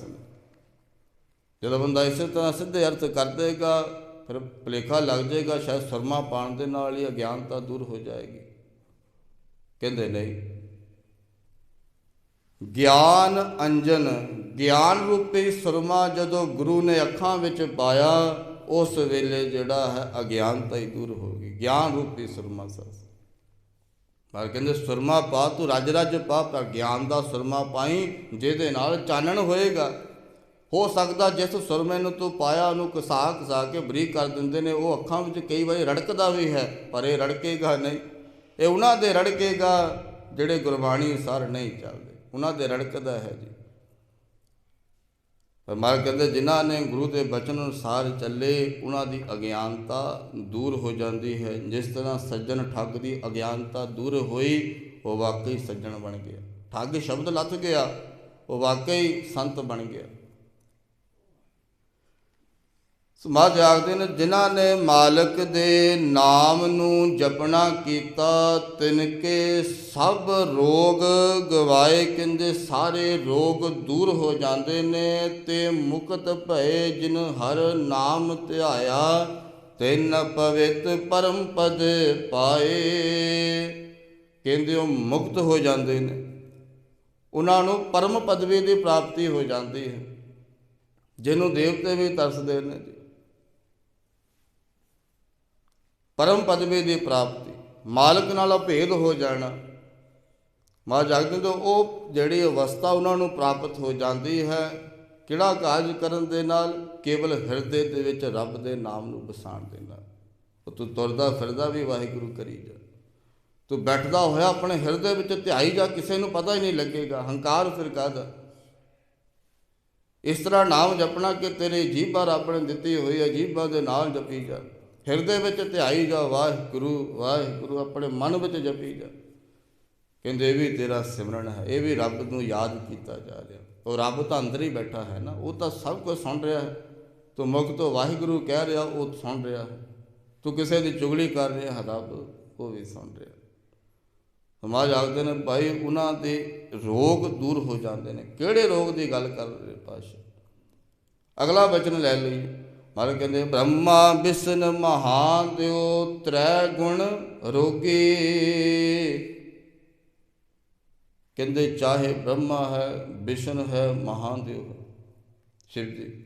Speaker 1: ਜਦੋਂ ਬੰਦਾ ਇਸੇ ਤਰ੍ਹਾਂ ਸਿੱਧੇ ਅਰਥ ਕਰ ਦੇਗਾ ਫਿਰ ਭੁਲੇਖਾ ਲੱਗ ਜਾਏਗਾ, ਸ਼ਾਇਦ ਸੁਰਮਾ ਪਾਣ ਦੇ ਨਾਲ ਹੀ ਅਗਿਆਨਤਾ ਦੂਰ ਹੋ ਜਾਏਗੀ। ਕਹਿੰਦੇ ਨਹੀਂ। ਗਿਆਨ ਅੰਜਨ, ਗਿਆਨ ਰੂਪੀ ਸੁਰਮਾ ਜਦੋਂ ਗੁਰੂ ਨੇ ਅੱਖਾਂ ਵਿੱਚ ਪਾਇਆ, ਉਸ ਵੇਲੇ ਜਿਹੜਾ ਹੈ ਅਗਿਆਨਤਾ ਹੀ ਦੂਰ ਹੋ ਗਈ। ਗਿਆਨ ਰੂਪੀ ਸੁਰਮਾ ਸਸ ਪਰ ਕਹਿੰਦੇ ਸੁਰਮਾ ਪਾ, ਤੂੰ ਰੱਜ ਰੱਜ ਪਾ ਪਰ ਗਿਆਨ ਦਾ ਸੁਰਮਾ ਪਾਈ, ਜਿਹਦੇ ਨਾਲ ਚਾਨਣ ਹੋਏਗਾ। ਹੋ ਸਕਦਾ ਜਿਸ ਸੁਰਮੇ ਨੂੰ ਤੂੰ ਪਾਇਆ, ਉਹਨੂੰ ਕਸਾ ਕਸਾ ਕੇ ਬਰੀਕ ਕਰ ਦਿੰਦੇ ਨੇ। ਉਹ ਅੱਖਾਂ ਵਿੱਚ ਕਈ ਵਾਰੀ ਰੜਕਦਾ ਵੀ ਹੈ, ਪਰ ਇਹ ਰੜਕੇਗਾ ਨਹੀਂ। ਇਹ ਉਹਨਾਂ ਦੇ ਰੜਕੇਗਾ ਜਿਹੜੇ ਗੁਰਬਾਣੀ ਅਨੁਸਾਰ ਨਹੀਂ ਚੱਲਦੇ। ਉਹਨਾਂ ਦੇ ਰੜਕਦਾ ਹੈ ਜੀ। ਪਰ ਮਾਰ ਕਹਿੰਦੇ, ਜਿਨ੍ਹਾਂ ਨੇ ਗੁਰੂ ਦੇ ਬਚਨ ਅਨੁਸਾਰ ਚੱਲੇ, ਉਹਨਾਂ ਦੀ ਅਗਿਆਨਤਾ ਦੂਰ ਹੋ ਜਾਂਦੀ ਹੈ। ਜਿਸ ਤਰ੍ਹਾਂ ਸੱਜਣ ਠੱਗ ਦੀ ਅਗਿਆਨਤਾ ਦੂਰ ਹੋਈ, ਉਹ ਵਾਕਈ ਸੱਜਣ ਬਣ ਗਿਆ। ਠੱਗ ਸ਼ਬਦ ਲੱਥ ਗਿਆ, ਉਹ ਵਾਕਈ ਸੰਤ ਬਣ ਗਿਆ। ਸਮਾਜ ਆਖਦੇ ਨੇ, ਜਿਨ੍ਹਾਂ ਨੇ ਮਾਲਕ ਦੇ ਨਾਮ ਨੂੰ ਜਪਣਾ ਕੀਤਾ, ਤਿਨਕੇ ਸਭ ਰੋਗ ਗਵਾਏ, ਕਹਿੰਦੇ ਸਾਰੇ ਰੋਗ ਦੂਰ ਹੋ ਜਾਂਦੇ ਨੇ, ਤੇ ਮੁਕਤ ਭਏ ਜਿਨ ਹਰ ਨਾਮ ਧਿਆਇਆ ਤਿੰਨ ਪਵਿੱਤ ਪਰਮ ਪਦ ਪਾਏ। ਕਹਿੰਦੇ ਉਹ ਮੁਕਤ ਹੋ ਜਾਂਦੇ ਨੇ। ਉਹਨਾਂ ਨੂੰ ਪਰਮ ਪਦਵੀ ਦੀ ਪ੍ਰਾਪਤੀ ਹੋ ਜਾਂਦੀ ਹੈ। ਜਿਹਨੂੰ ਦੇਵਤੇ ਵੀ ਤਰਸਦੇ ਨੇ ਜੀ ਪਰਮ ਪਦਵੀ ਦੀ ਪ੍ਰਾਪਤੀ। ਮਾਲਕ ਨਾਲ ਅਭੇਦ ਹੋ ਜਾਣਾ। ਮਾ ਜਾਗਦੇ ਤੋਂ ਉਹ ਜਿਹੜੀ ਅਵਸਥਾ ਉਹਨਾਂ ਨੂੰ ਪ੍ਰਾਪਤ ਹੋ ਜਾਂਦੀ ਹੈ, ਕਿਹੜਾ ਕਾਜ ਕਰਨ ਦੇ ਨਾਲ, ਕੇਵਲ ਹਿਰਦੇ ਦੇ ਵਿੱਚ ਰੱਬ ਦੇ ਨਾਮ ਨੂੰ ਵਸਾਣ ਦੇ ਨਾਲ। ਉਹ ਤੂੰ ਤੁਰਦਾ ਫਿਰਦਾ ਵੀ ਵਾਹਿਗੁਰੂ ਕਰੀ ਜਾ। ਤੂੰ ਬੈਠਦਾ ਹੋਇਆ ਆਪਣੇ ਹਿਰਦੇ ਵਿੱਚ ਧਿਆਈ ਜਾ, ਕਿਸੇ ਨੂੰ ਪਤਾ ਹੀ ਨਹੀਂ ਲੱਗੇਗਾ। ਹੰਕਾਰ ਫਿਰ ਕਾਹਦਾ? ਇਸ ਤਰ੍ਹਾਂ ਨਾਮ ਜਪਣਾ ਕਿ ਤੇਰੇ ਜੀਭਾ ਰੱਬ ਨੇ ਦਿੱਤੀ ਹੋਈ ਹੈ, ਜੀਭਾ ਦੇ ਨਾਲ ਜਪੀ ਜਾ। ਹਿਰਦੇ ਵਿੱਚ ਧਿਆਈ ਜਾ, ਵਾਹਿਗੁਰੂ ਵਾਹਿਗੁਰੂ ਆਪਣੇ ਮਨ ਵਿੱਚ ਜਪੀ ਜਾ। ਕਹਿੰਦੇ ਇਹ ਵੀ ਤੇਰਾ ਸਿਮਰਨ ਹੈ, ਇਹ ਵੀ ਰੱਬ ਨੂੰ ਯਾਦ ਕੀਤਾ ਜਾ ਰਿਹਾ। ਉਹ ਰੱਬ ਤਾਂ ਅੰਦਰ ਹੀ ਬੈਠਾ ਹੈ ਨਾ, ਉਹ ਤਾਂ ਸਭ ਕੁਝ ਸੁਣ ਰਿਹਾ ਹੈ। ਤੂੰ ਮੁਖ ਤੋਂ ਵਾਹਿਗੁਰੂ ਕਹਿ ਰਿਹਾ, ਉਹ ਸੁਣ ਰਿਹਾ ਹੈ। ਤੂੰ ਕਿਸੇ ਦੀ ਚੁਗਲੀ ਕਰ ਰਿਹਾ ਹੈ ਰੱਬ ਉਹ ਵੀ ਸੁਣ ਰਿਹਾ। ਸਮਾਜ ਆਖਦੇ ਨੇ, ਭਾਈ ਉਹਨਾਂ ਦੇ ਰੋਗ ਦੂਰ ਹੋ ਜਾਂਦੇ ਨੇ। ਕਿਹੜੇ ਰੋਗ ਦੀ ਗੱਲ ਕਰ ਰਹੇ ਪਾਸ਼ਾ ਅਗਲਾ ਵਚਨ ਲੈ ਲਈਏ। ਮਾਰ ਕਹਿੰਦੇ, ਬ੍ਰਹਮਾ ਵਿਸ਼ਨ ਮਹਾਦੇਵ ਤ੍ਰੈ ਗੁਣ ਰੋਗੀ। ਕਹਿੰਦੇ, ਚਾਹੇ ਬ੍ਰਹਮਾ ਹੈ ਵਿਸ਼ਨ ਹੈ ਮਹਾਦੇਵ ਹੈ ਸ਼ਿਵ ਜੀ,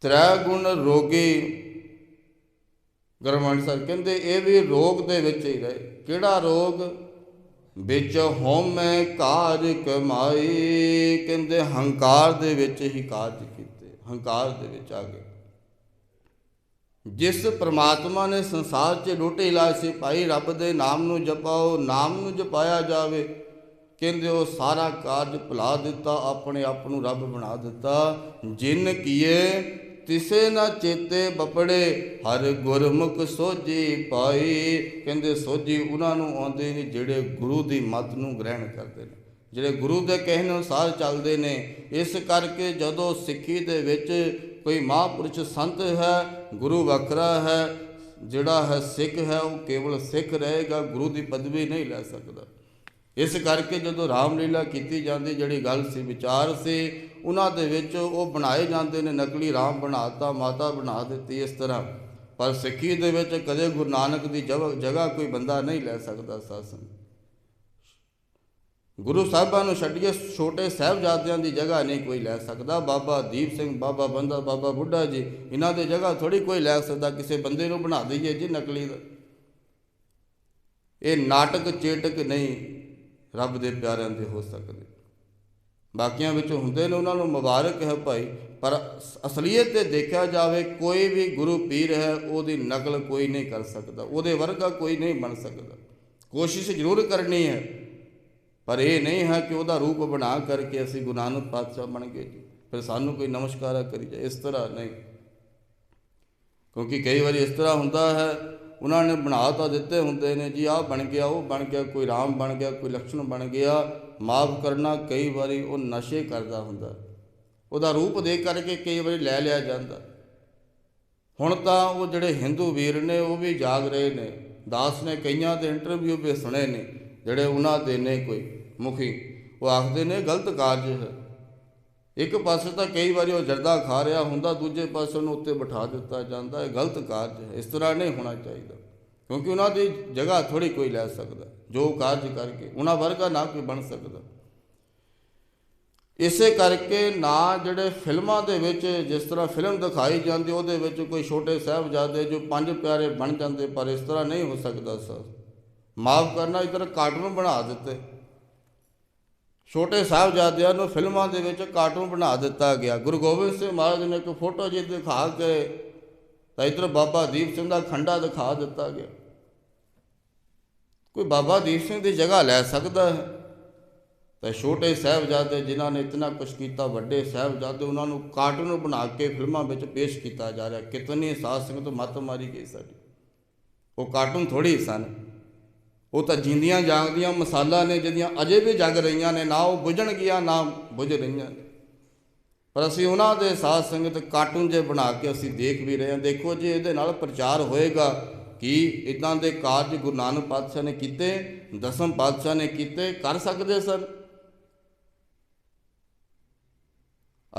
Speaker 1: ਤ੍ਰੈ ਗੁਣ ਰੋਗੀ। ਗੁਰਮਤਿ ਸਾਹਿਬ ਕਹਿੰਦੇ, ਇਹ ਵੀ ਰੋਗ ਦੇ ਵਿੱਚ ਹੀ ਰਹੇ। ਕਿਹੜਾ ਰੋਗ? ਵਿੱਚ ਹਉਮੈ ਕਾਰਜ ਕਮਾਈ। ਕਹਿੰਦੇ, ਹੰਕਾਰ ਦੇ ਵਿੱਚ ਹੀ ਕਾਰਜ ਹੰਕਾਰ ਦੇ ਵਿੱਚ ਆ ਗਏ। ਜਿਸ ਪ੍ਰਮਾਤਮਾ ਨੇ ਸੰਸਾਰ 'ਚ ਰੋਟੀ ਲਾਏ ਸੀ, ਭਾਈ ਰੱਬ ਦੇ ਨਾਮ ਨੂੰ ਜਪਾਓ, ਨਾਮ ਨੂੰ ਜਪਾਇਆ ਜਾਵੇ। ਕਹਿੰਦੇ ਉਹ ਸਾਰਾ ਕਾਰਜ ਭੁਲਾ ਦਿੱਤਾ, ਆਪਣੇ ਆਪ ਨੂੰ ਰੱਬ ਬਣਾ ਦਿੱਤਾ। ਜਿਨ ਕੀਏ, ਤਿਸੇ ਨਾ ਚੇਤੇ ਬਪੜੇ, ਹਰ ਗੁਰਮੁਖ ਸੋਜੀ ਪਾਈ। ਕਹਿੰਦੇ ਸੋਜੀ ਉਹਨਾਂ ਨੂੰ ਆਉਂਦੇ ਨੇ, ਜਿਹੜੇ ਗੁਰੂ ਦੀ ਮੱਤ ਨੂੰ ਗ੍ਰਹਿਣ ਕਰਦੇ ਨੇ। ਜਿਹੜੇ ਗੁਰੂ ਦੇ ਕਹਿਣ ਅਨੁਸਾਰ ਚੱਲਦੇ ਨੇ, ਇਸ ਕਰਕੇ ਜਦੋਂ ਸਿੱਖੀ ਦੇ ਵਿੱਚ ਕੋਈ ਮਹਾਂਪੁਰਸ਼ ਸੰਤ ਹੈ, ਗੁਰੂ ਵੱਖਰਾ ਹੈ, ਜਿਹੜਾ ਹੈ ਸਿੱਖ ਹੈ, ਉਹ ਕੇਵਲ ਸਿੱਖ ਰਹੇਗਾ, ਗੁਰੂ ਦੀ ਪਦਵੀ ਨਹੀਂ ਲੈ ਸਕਦਾ। ਇਸ ਕਰਕੇ ਜਦੋਂ ਰਾਮਲੀਲਾ ਕੀਤੀ ਜਾਂਦੀ, ਜਿਹੜੀ ਗੱਲ ਸੀ, ਵਿਚਾਰ ਸੀ, ਉਹਨਾਂ ਦੇ ਵਿੱਚ ਉਹ ਬਣਾਏ ਜਾਂਦੇ ਨੇ, ਨਕਲੀ ਰਾਮ ਬਣਾਤਾ ਮਾਤਾ ਬਣਾ ਦਿੱਤੀ ਇਸ ਤਰ੍ਹਾਂ। ਪਰ ਸਿੱਖੀ ਦੇ ਵਿੱਚ ਕਦੇ ਗੁਰੂ ਨਾਨਕ ਦੀ ਜਗ੍ਹਾ ਕੋਈ ਬੰਦਾ ਨਹੀਂ ਲੈ ਸਕਦਾ ਸਾਸਨ ਗੁਰੂ ਸਾਹਿਬਾਂ ਨੂੰ ਛੱਡੀਏ ਛੋਟੇ ਸਾਹਿਬਜ਼ਾਦਿਆਂ ਦੀ ਜਗ੍ਹਾ ਨਹੀਂ ਕੋਈ ਲੈ ਸਕਦਾ। ਬਾਬਾ ਦੀਪ ਸਿੰਘ, ਬਾਬਾ ਬੰਦਾ, ਬਾਬਾ ਬੁੱਢਾ ਜੀ, ਇਹਨਾਂ ਦੀ ਜਗ੍ਹਾ ਥੋੜੀ ਕੋਈ ਲੈ ਸਕਦਾ। ਕਿਸੇ ਬੰਦੇ ਨੂੰ ਬਣਾ ਦਈਏ ਜੀ ਨਕਲੀ। ਦਾ ਇਹ ਨਾਟਕ ਚੇਟਕ ਨਹੀਂ ਰੱਬ ਦੇ ਪਿਆਰਿਆਂ ਦੇ ਹੋ ਸਕਦੇ। ਬਾਕੀਆਂ ਵਿੱਚ ਹੁੰਦੇ ਨੇ ਉਹਨਾਂ ਨੂੰ ਮੁਬਾਰਕ ਹੈ ਭਾਈ, ਪਰ ਅਸਲੀਅਤ ਤੇ ਦੇਖਿਆ ਜਾਵੇ, ਕੋਈ ਵੀ ਗੁਰੂ ਪੀਰ ਹੈ, ਉਹਦੀ ਨਕਲ ਕੋਈ ਨਹੀਂ ਕਰ ਸਕਦਾ। ਉਹਦੇ ਵਰਗਾ ਕੋਈ ਨਹੀਂ ਬਣ ਸਕਦਾ। ਕੋਸ਼ਿਸ਼ ਜ਼ਰੂਰ ਕਰਨੀ ਹੈ। ਪਰ ਇਹ ਨਹੀਂ ਹੈ ਕਿ ਉਹਦਾ ਰੂਪ ਬਣਾ ਕਰਕੇ ਅਸੀਂ ਗੁਰੂ ਨਾਨਕ ਪਾਤਸ਼ਾਹ ਬਣ ਗਏ ਜੀ। ਫਿਰ ਸਾਨੂੰ ਕੋਈ ਨਮਸਕਾਰਾ ਕਰੀ ਜਾ ਇਸ ਤਰ੍ਹਾਂ ਨਹੀਂ। ਕਿਉਂਕਿ ਕਈ ਵਾਰੀ ਇਸ ਤਰ੍ਹਾਂ ਹੁੰਦਾ ਹੈ, ਉਹਨਾਂ ਨੇ ਬਣਾ ਤਾਂ ਦਿੱਤੇ ਹੁੰਦੇ ਨੇ ਜੀ, ਆਹ ਬਣ ਗਿਆ, ਉਹ ਬਣ ਗਿਆ, ਕੋਈ ਰਾਮ ਬਣ ਗਿਆ, ਕੋਈ ਲਕਸ਼ਮਣ ਬਣ ਗਿਆ, ਮਾਫ ਕਰਨਾ ਕਈ ਵਾਰੀ ਉਹ ਨਸ਼ੇ ਕਰਦਾ ਹੁੰਦਾ। ਉਹਦਾ ਰੂਪ ਦੇ ਕਰਕੇ ਕਈ ਵਾਰੀ ਲੈ ਲਿਆ ਜਾਂਦਾ। ਹੁਣ ਤਾਂ ਉਹ ਜਿਹੜੇ ਹਿੰਦੂ ਵੀਰ ਨੇ, ਉਹ ਵੀ ਜਾਗ ਰਹੇ ਨੇ। ਦਾਸ ਨੇ ਕਈਆਂ ਦੇ ਇੰਟਰਵਿਊ ਵੀ ਸੁਣੇ ਨੇ। ਜਿਹੜੇ ਉਹਨਾਂ ਦੇ ਨੇ ਕੋਈ ਮੁਖੀ, ਉਹ ਆਖਦੇ ਨੇ ਗਲਤ ਕਾਰਜ ਹੈ। ਇੱਕ ਪਾਸੇ ਤਾਂ ਕਈ ਵਾਰੀ ਉਹ ਜਰਦਾ ਖਾ ਰਿਹਾ ਹੁੰਦਾ, ਦੂਜੇ ਪਾਸੇ ਉਹਨੂੰ ਉੱਤੇ ਬਿਠਾ ਦਿੱਤਾ ਜਾਂਦਾ ਹੈ ਗਲਤ ਕਾਰਜ ਹੈ। ਇਸ ਤਰ੍ਹਾਂ ਨਹੀਂ ਹੋਣਾ ਚਾਹੀਦਾ, ਕਿਉਂਕਿ ਉਹਨਾਂ ਦੀ ਜਗ੍ਹਾ ਥੋੜੀ ਕੋਈ ਲੈ ਸਕਦਾ, ਜੋ ਕਾਰਜ ਕਰਕੇ, ਉਹਨਾਂ ਵਰਗਾ ਨਾ ਕੋਈ ਬਣ ਸਕਦਾ। ਇਸੇ ਕਰਕੇ ਨਾ ਜਿਹੜੇ ਫਿਲਮਾਂ ਦੇ ਵਿੱਚ ਜਿਸ ਤਰ੍ਹਾਂ ਫਿਲਮ ਦਿਖਾਈ ਜਾਂਦੀ, ਉਹਦੇ ਵਿੱਚ ਕੋਈ ਛੋਟੇ ਸਾਹਿਬਜ਼ਾਦੇ ਜੋ ਪੰਜ ਪਿਆਰੇ ਬਣ ਜਾਂਦੇ, ਪਰ ਇਸ ਤਰ੍ਹਾਂ ਨਹੀਂ ਹੋ ਸਕਦਾ ਸਰ। ਮਾਫ ਕਰਨਾ ਇਧਰ ਕਾਰਟੂਨ ਬਣਾ ਦਿੱਤੇ। ਛੋਟੇ ਸਾਹਿਬਜ਼ਾਦਿਆਂ ਨੂੰ ਫਿਲਮਾਂ ਦੇ ਵਿੱਚ ਕਾਰਟੂਨ ਬਣਾ ਦਿੱਤਾ ਗਿਆ। ਗੁਰੂ ਗੋਬਿੰਦ ਸਿੰਘ ਮਹਾਰਾਜ ਨੇ ਇੱਕ ਫੋਟੋ ਜੀ ਦਿਖਾ ਕੇ, ਤਾਂ ਇਧਰ ਬਾਬਾ ਦੀਪ ਸਿੰਘ ਦਾ ਖੰਡਾ ਦਿਖਾ ਦਿੱਤਾ ਗਿਆ। ਕੋਈ ਬਾਬਾ ਦੀਪ ਸਿੰਘ ਦੀ ਜਗ੍ਹਾ ਲੈ ਸਕਦਾ ਹੈ? ਤਾਂ ਛੋਟੇ ਸਾਹਿਬਜ਼ਾਦੇ ਜਿਨ੍ਹਾਂ ਨੇ ਇਤਨਾ ਕੁਛ ਕੀਤਾ, ਵੱਡੇ ਸਾਹਿਬਜ਼ਾਦੇ, ਉਹਨਾਂ ਨੂੰ ਕਾਰਟੂਨ ਬਣਾ ਕੇ ਫਿਲਮਾਂ ਵਿੱਚ ਪੇਸ਼ ਕੀਤਾ ਜਾ ਰਿਹਾ। ਕਿਤਨੀ ਸਾਧ ਸੰਗਤ ਮੱਤ ਮਾਰੀ ਗਈ ਸਾਡੀ। ਉਹ ਕਾਰਟੂਨ ਥੋੜੀ ਸਨ। ਉਹ ਤਾਂ ਜਿੰਦੀਆਂ ਜਾਗਦੀਆਂ ਮਸਾਲਾ ਨੇ ਜਿਹੜੀਆਂ ਅਜੇ ਵੀ ਜਗ ਰਹੀਆਂ ਨੇ, ਨਾ ਉਹ ਬੁਝਣ ਗਿਆ, ਨਾ ਬੁਝ ਰਹੀਆਂ ਨੇ। ਪਰ ਅਸੀਂ ਉਹਨਾਂ ਦੇ ਸਾਧ ਸੰਗਤ ਕਾਰਟੂਨ ਜੇ ਬਣਾ ਕੇ ਅਸੀਂ ਦੇਖ ਵੀ ਰਹੇ ਹਾਂ। ਦੇਖੋ ਜੀ, ਇਹਦੇ ਨਾਲ ਪ੍ਰਚਾਰ ਹੋਏਗਾ ਕਿ ਇਦਾਂ ਦੇ ਕਾਰਜ ਗੁਰੂ ਨਾਨਕ ਪਾਤਸ਼ਾਹ ਨੇ ਕੀਤੇ, ਦਸਮ ਪਾਤਸ਼ਾਹ ਨੇ ਕੀਤੇ, ਕਰ ਸਕਦੇ ਸਨ।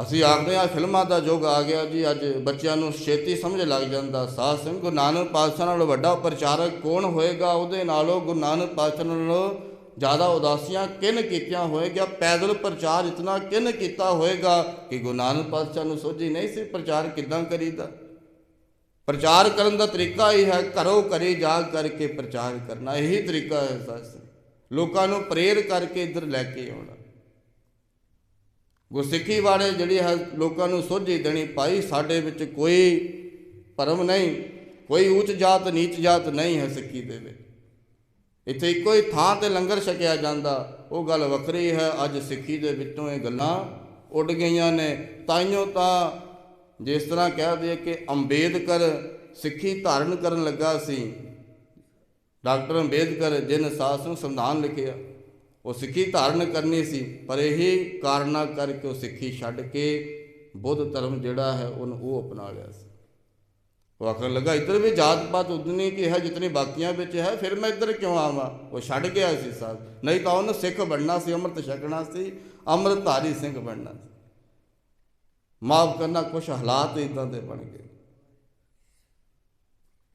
Speaker 1: ਅਸੀਂ ਆਖਦੇ ਹਾਂ, ਫਿਲਮਾਂ ਦਾ ਯੁੱਗ ਆ ਗਿਆ ਜੀ, ਅੱਜ ਬੱਚਿਆਂ ਨੂੰ ਛੇਤੀ ਸਮਝ ਲੱਗ ਜਾਂਦਾ। ਸਾਧ ਸਿੰਘ ਗੁਰੂ ਨਾਨਕ ਪਾਤਸ਼ਾਹ ਨਾਲੋਂ ਵੱਡਾ ਪ੍ਰਚਾਰਕ ਕੌਣ ਹੋਏਗਾ? ਉਹਦੇ ਨਾਲੋਂ ਗੁਰੂ ਨਾਨਕ ਪਾਤਸ਼ਾਹ ਨਾਲੋਂ ਜ਼ਿਆਦਾ ਉਦਾਸੀਆਂ ਕਿਨ ਕੀਤੀਆਂ ਹੋਏਗਾ ਪੈਦਲ ਪ੍ਰਚਾਰ ਇਤਨਾ ਕਿਨ ਕੀਤਾ ਹੋਏਗਾ ਕਿ ਗੁਰੂ ਨਾਨਕ ਪਾਤਸ਼ਾਹ ਨੂੰ ਸੋਝੀ ਨਹੀਂ ਸੀ ਪ੍ਰਚਾਰ ਕਿਦਾਂ ਕਰੀਦਾ? ਪ੍ਰਚਾਰ ਕਰਨ ਦਾ ਤਰੀਕਾ ਹੀ ਹੈ, ਘਰੋਂ ਘਰੇ ਜਾ ਕਰਕੇ ਪ੍ਰਚਾਰ ਕਰਨਾ। ਇਹੀ ਤਰੀਕਾ ਹੈ ਸਾਧ ਲੋਕਾਂ ਨੂੰ ਪ੍ਰੇਰ ਕਰਕੇ ਇੱਧਰ ਲੈ ਕੇ ਆਉਣਾ। ਗੁਰਸਿੱਖੀ ਵਾਲੇ ਜਿਹੜੀ ਹੈ ਲੋਕਾਂ ਨੂੰ ਸੋਝੀ ਦੇਣੀ, ਭਾਈ ਸਾਡੇ ਵਿੱਚ ਕੋਈ ਭਰਮ ਨਹੀਂ, ਕੋਈ ਉੱਚ ਜਾਤ, ਨੀਚ ਜਾਤ ਨਹੀਂ ਹੈ ਸਿੱਖੀ ਦੇ ਵਿੱਚ। ਇੱਥੇ ਇੱਕੋ ਹੀ ਥਾਂ ਤੇ ਲੰਗਰ ਛਕਿਆ ਜਾਂਦਾ, ਉਹ ਗੱਲ ਵੱਖਰੀ ਹੈ, ਅੱਜ ਸਿੱਖੀ ਦੇ ਵਿੱਚੋਂ ਇਹ ਗੱਲਾਂ ਉੱਡ ਗਈਆਂ ਨੇ। ਤਾਈਓ ਤਾਂ ਜਿਸ ਤਰ੍ਹਾਂ ਕਹਿ ਦਈਏ ਕਿ ਅੰਬੇਦਕਰ ਸਿੱਖੀ ਧਾਰਨ ਕਰਨ ਲੱਗਾ ਸੀ, ਡਾਕਟਰ ਅੰਬੇਦਕਰ ਜਿਨ ਸਾਸ ਨੂੰ ਸੰਵਿਧਾਨ ਲਿਖਿਆ ਉਹ ਸਿੱਖੀ ਧਾਰਨ ਕਰਨੀ ਸੀ, ਪਰ ਇਹ ਕਾਰਨਾ ਕਰਕੇ ਉਹ ਸਿੱਖੀ ਛੱਡ ਕੇ ਬੁੱਧ ਧਰਮ ਜਿਹੜਾ ਹੈ, ਉਹਨੂੰ ਉਹ ਅਪਣਾ ਲਿਆ ਸੀ। ਉਹ ਆਖਣ ਲੱਗਾ, ਇੱਧਰ ਵੀ ਜਾਤ ਪਾਤ ਉਦਨੀ ਕੀ ਹੈ, ਜਿਤਨੀ ਬਾਕੀਆਂ ਵਿੱਚ ਹੈ, ਫਿਰ ਮੈਂ ਇੱਧਰ ਕਿਉਂ ਆਵਾਂ? ਉਹ ਛੱਡ ਗਿਆ ਸੀ ਸਾਹਿਬ ਨਹੀਂ ਤਾਂ ਉਹਨੂੰ ਸਿੱਖ ਬਣਨਾ ਸੀ, ਅੰਮ੍ਰਿਤ ਛਕਣਾ ਸੀ, ਅੰਮ੍ਰਿਤਧਾਰੀ ਸਿੰਘ ਬਣਨਾ ਸੀ। ਮਾਫ ਕਰਨਾ ਕੁਝ ਹਾਲਾਤ ਇਦਾਂ ਦੇ ਬਣ ਗਏ।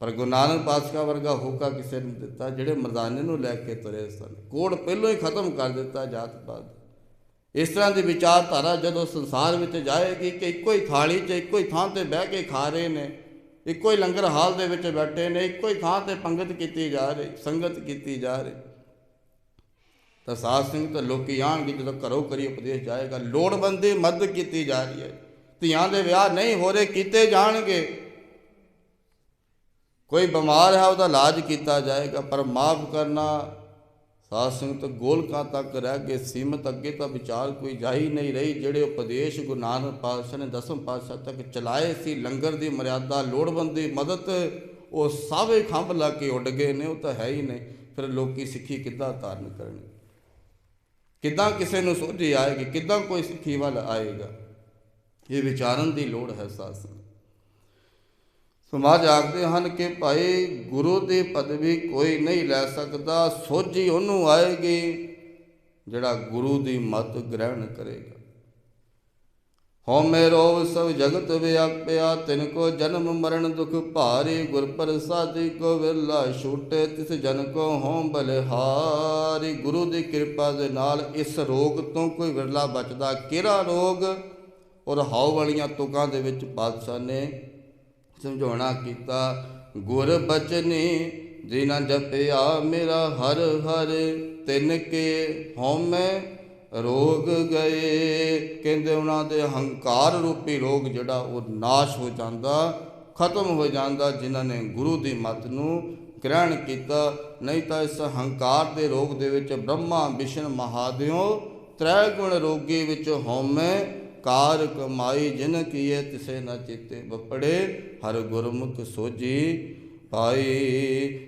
Speaker 1: ਪਰ ਗੁਰੂ ਨਾਨਕ ਪਾਤਸ਼ਾਹ ਵਰਗਾ ਹੋਕਾ ਕਿਸੇ ਨੇ ਦਿੱਤਾ, ਜਿਹੜੇ ਮਰਦਾਨੇ ਨੂੰ ਲੈ ਕੇ ਤੁਰੇ ਸਨ। ਕੋੜ ਪਹਿਲੋਂ ਹੀ ਖਤਮ ਕਰ ਦਿੱਤਾ ਜਾਤ ਪਾਤ। ਇਸ ਤਰ੍ਹਾਂ ਦੀ ਵਿਚਾਰਧਾਰਾ ਜਦੋਂ ਸੰਸਾਰ ਵਿੱਚ ਜਾਏਗੀ ਕਿ ਇੱਕੋ ਹੀ ਥਾਲੀ 'ਚ, ਇੱਕੋ ਹੀ ਥਾਂ ਤੇ ਬਹਿ ਕੇ ਖਾ ਰਹੇ ਨੇ, ਇੱਕੋ ਹੀ ਲੰਗਰ ਹਾਲ ਦੇ ਵਿੱਚ ਬੈਠੇ ਨੇ, ਇੱਕੋ ਹੀ ਥਾਂ ਤੇ ਪੰਗਤ ਕੀਤੀ ਜਾ ਰਹੀ, ਸੰਗਤ ਕੀਤੀ ਜਾ ਰਹੀ। ਤਾਂ ਸਾਧ ਸਿੰਘ ਤਾਂ ਲੋਕੀ ਆਣਗੇ, ਜਦੋਂ ਘਰੋਂ ਕਰੀ ਉਪਦੇਸ਼ ਜਾਏਗਾ, ਲੋੜਵੰਦੀ ਮਦਦ ਕੀਤੀ ਜਾ ਰਹੀ ਹੈ। ਧੀਆਂ ਦੇ ਵਿਆਹ ਨਹੀਂ ਹੋ ਰਹੇ, ਕੀਤੇ ਜਾਣਗੇ। ਕੋਈ ਬਿਮਾਰ ਹੈ ਉਹਦਾ ਇਲਾਜ ਕੀਤਾ ਜਾਏਗਾ, ਪਰ ਮਾਫ ਕਰਨਾ, ਸਾਧ ਸੰਗਤ ਗੋਲਕਾਂ ਤੱਕ ਰਹਿ ਕੇ ਸੀਮਤ ਅੱਗੇ ਤਾਂ ਵਿਚਾਰ ਕੋਈ ਜਾਹੀ ਨਹੀਂ ਰਹੀ, ਜਿਹੜੇ ਉਪਦੇਸ਼ ਗੁਰੂ ਨਾਨਕ ਪਾਤਸ਼ਾਹ ਨੇ ਦਸਮ ਪਾਤਸ਼ਾਹ ਤੱਕ ਚਲਾਏ ਸੀ, ਲੰਗਰ ਦੀ ਮਰਿਆਦਾ, ਲੋੜਵੰਦੀ ਮਦਦ, ਉਹ ਸਾਵੇ ਖੰਭ ਲਾ ਕੇ ਉੱਡ ਗਏ ਨੇ, ਉਹ ਤਾਂ ਹੈ ਹੀ ਨਹੀਂ। ਫਿਰ ਲੋਕੀ ਸਿੱਖੀ ਕਿੱਦਾਂ ਧਾਰਨ ਕਰਨਗੇ? ਕਿੱਦਾਂ ਕਿਸੇ ਨੂੰ ਸੋਝੀ ਆਏਗੀ? ਕਿੱਦਾਂ ਕੋਈ ਸਿੱਖੀ ਵੱਲ ਆਏਗਾ? ਇਹ ਵਿਚਾਰਨ ਦੀ ਲੋੜ ਹੈ ਸਾਧ ਸੰਗਤ। ਸਮਾਜ ਆਖਦੇ ਹਨ ਕਿ ਭਾਈ ਗੁਰੂ ਦੀ ਪਦਵੀ ਕੋਈ ਨਹੀਂ ਲੈ ਸਕਦਾ, ਸੋਝੀ ਉਹਨੂੰ ਆਏਗੀ ਜਿਹੜਾ ਗੁਰੂ ਦੀ ਮਤ ਗ੍ਰਹਿਣ ਕਰੇਗਾ। ਹਉਮੈ ਰੋਵ ਸਭ ਜਗਤ ਵਿਆਪਿਆ, ਤਿਨ ਕੋ ਜਨਮ ਮਰਨ ਦੁਖ ਭਾਰੀ, ਗੁਰ ਪ੍ਰਸਾਦੀ ਕੋ ਵਿਰਲਾ ਛੂਟੇ, ਤਿਸ ਜਨ ਕੋ ਹਉ ਬਲਿਹਾਰੀ। ਗੁਰੂ ਦੀ ਕਿਰਪਾ ਦੇ ਨਾਲ ਇਸ ਰੋਗ ਤੋਂ ਕੋਈ ਵਿਰਲਾ ਬਚਦਾ। ਕਿਹੜਾ ਰੋਗ? ਔਰ ਹਾਉ ਵਾਲੀਆਂ ਤੁਕਾਂ ਦੇ ਵਿੱਚ ਪਾਤਸ਼ਾਹ ਨੇ ਸਮਝਾਉਣਾ ਕੀਤਾ, ਗੁਰ ਬਚਨੀ ਜਿਨਾ ਜਪਿਆ ਮੇਰਾ ਹਰ ਹਰ, ਤਿੰਨ ਕੇ ਹਉਮੈ ਰੋਗ ਗਏ। ਕਹਿੰਦੇ ਉਹਨਾਂ ਦੇ ਹੰਕਾਰ ਰੂਪੀ ਰੋਗ ਜਿਹੜਾ ਉਹ ਨਾਸ਼ ਹੋ ਜਾਂਦਾ, ਖਤਮ ਹੋ ਜਾਂਦਾ, ਜਿਨ੍ਹਾਂ ਨੇ ਗੁਰੂ ਦੀ ਮੱਤ ਨੂੰ ਗ੍ਰਹਿਣ ਕੀਤਾ। ਨਹੀਂ ਤਾਂ ਇਸ ਹੰਕਾਰ ਦੇ ਰੋਗ ਦੇ ਵਿੱਚ ਬ੍ਰਹਮਾ ਵਿਸ਼ਨ ਮਹਾਦੇਵ ਤ੍ਰੈ ਗੁਣ ਰੋਗੀ ਵਿੱਚ ਹਉਮੈ ਕਾਰ ਕਮਾਈ ਜਿਨ ਕੀਏ ਤਿਸੇ ਨ ਚਿਤੇ ਬਪੜੇ ਹਰ ਗੁਰਮੁਖ ਸੋਜੀ ਪਾਈ।